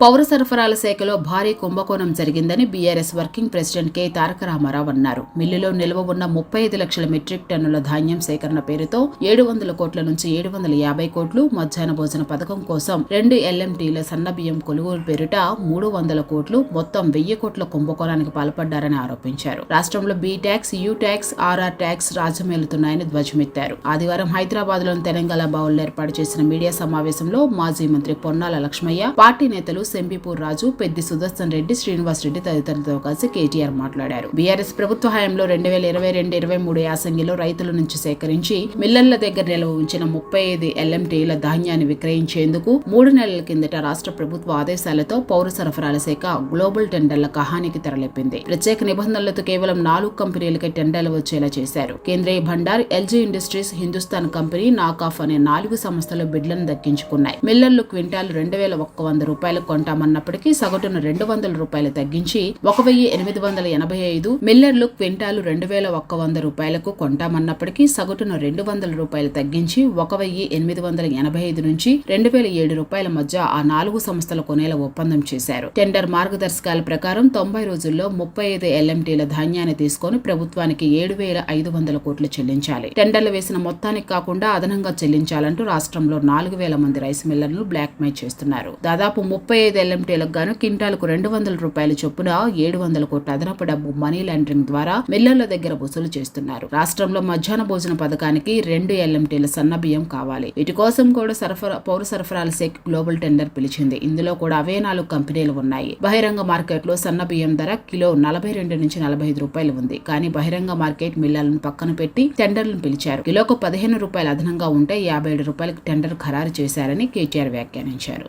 పౌర సరఫరాల శాఖలో భారీ కుంభకోణం జరిగిందని BRS working president K. Taraka Rama Rao. మిల్లులో నిల్వ ఉన్న ముప్పై ఐదు లక్షల మెట్రిక్ టన్నుల ధాన్యం సేకరణ పేరుతో ఏడు వందల కోట్ల నుంచి ఏడు వందల యాభై కోట్లు మధ్యాహ్న భోజన పథకం కోసం రెండు ఎల్ఎంటీల సన్న బియ్యం కొనుగోలు పేరిట మూడు వందల కోట్లు మొత్తం వెయ్యి కోట్ల కుంభకోణానికి పాల్పడ్డారని ఆరోపించారు. రాష్ట్రంలో B tax U tax RR tax రాజ్యమేలుతున్నాయని ధ్వజమెత్తారు. ఆదివారం హైదరాబాద్లోని తెలంగాణ భవన్లో ఏర్పాటు చేసిన మీడియా సమావేశంలో మాజీ మంత్రి పొన్నాల లక్ష్మయ్య పార్టీ నేతలు సెంబిపూర్ రాజు పెద్ది సుదర్శన్ రెడ్డి శ్రీనివాస్ రెడ్డి తదితరులతో కలిసి కేటీఆర్ మాట్లాడారు. బీఆర్ఎస్ ప్రభుత్వ హయాంలో రెండు వేల ఇరవై రెండు ఇరవై మూడు యాసంగిలో రైతుల నుంచి సేకరించి మిల్లర్ల దగ్గర నిల్వ ఉంచిన ముప్పై ఐదు ఎల్ఎంటీల ధాన్యాన్ని విక్రయించేందుకు మూడు నెలల కిందట రాష్ట్ర ప్రభుత్వ ఆదేశాలతో పౌర సరఫరాల శాఖ గ్లోబల్ టెండర్ల కహానికి తెరలేపింది. ప్రత్యేక నిబంధనలతో కేవలం నాలుగు కంపెనీలకే టెండర్లు వచ్చేలా చేశారు. Kendriya Bhandar LG industries Hindustan company నాకాఫ్ అనే నాలుగు సంస్థలు బిడ్లను దక్కించుకున్నాయి. మిల్లర్లు క్వింటాల్ రెండు వేల ఒక్క వంద రూపాయలకు కొంటామన్నప్పటికీ సగటున రెండు వందల రూపాయలు తగ్గించి ఒక వెయ్యి ఎనిమిది వందల ఎనభై ఐదు మిల్లర్లు క్వింటాలు రెండు వేల ఒక్క వంద రూపాయలకు కొంటామన్నప్పటికీ సగటున రెండు వందల రూపాయలు తగ్గించి ఒక వెయ్యి ఎనిమిది వందల ఎనభై ఐదు నుంచి రెండు వేల ఏడు రూపాయల మధ్య ఆ నాలుగు సంస్థల కొనేల ఒప్పందం చేశారు. టెండర్ మార్గదర్శకాల ప్రకారం తొంభై రోజుల్లో ముప్పై ఐదు ఎల్ఎంటీల ధాన్యాన్ని తీసుకొని ప్రభుత్వానికి ఏడు వేల ఐదు వందల కోట్లు చెల్లించాలి. టెండర్లు వేసిన మొత్తానికి కాకుండా అదనంగా చెల్లించాలంటూ రాష్ట్రంలో నాలుగు వేల మంది రైస్ మిల్లర్లు బ్లాక్ మెయిల్ చేస్తున్నారు. దాదాపు ముప్పై ఐదు ఎల్ఎంటీలకు గాను కింటాలకు రెండు వందల రూపాయల చొప్పున ఏడు వందల కోట్ల అదనపు డబ్బు మనీ లాండరింగ్ ద్వారా మిల్లర్ల దగ్గర వసూలు చేస్తున్నారు. రాష్ట్రంలో మధ్యాహ్న భోజన పథకానికి రెండు ఎల్ఎంటీల సన్న బియ్యం కావాలి. వీటి కోసం కూడా సరఫరా పౌర సరఫరాల శాఖ గ్లోబల్ టెండర్ పిలిచింది. ఇందులో కూడా అవే నాలుగు కంపెనీలు ఉన్నాయి. బహిరంగ మార్కెట్లో సన్న బియ్యం ధర కిలో నలభై రెండు నుంచి నలభై ఐదు రూపాయలు ఉంది. కానీ బహిరంగ మార్కెట్ మిల్లర్లను పక్కన పెట్టి టెండర్లను పిలిచారు. కిలోకు పదిహేను రూపాయలు అదనంగా ఉంటే యాభై ఏడు రూపాయలకు టెండర్ ఖరారు చేశారని కేటీఆర్ వ్యాఖ్యానించారు.